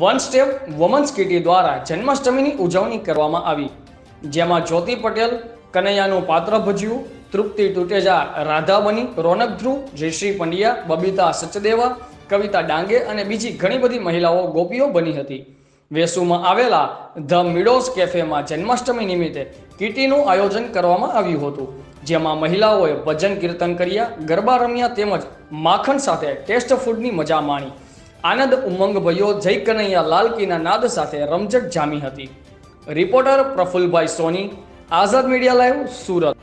One step women's kitty દ્વારા જન્માષ્ટમીની ઉજવણી કરવામાં આવી. જેમાં જ્યોતિ પટેલ, કનૈયાનું પાત્ર ભજ્યું, તૃપ્તિ ટુટેજા રાધા બની, રોનક ધ્રુવ, જયશ્રી પંડ્યા, બબીતા સચદેવા, કવિતા ડાંગે અને બીજી ઘણી બધી મહિલાઓ ગોપીઓ બની હતી. વેસુમાં આવેલા ધ મિડોઝ કેફેમાં જન્માષ્ટમી નિમિત્તે કીટીનું આયોજન કરવામાં આવ્યું હતું. જેમાં મહિલાઓએ ભજન કીર્તન કર્યા, ગરબા રમ્યા તેમજ માખણ સાથે ટેસ્ટ ફૂડની મજા માણી. આનંદ ઉમંગ ભયો, જય કનૈયા લાલકીના નાદ સાથે રમઝટ જામી હતી. Reporter Prafulbhai Soni, Azad media live Surat.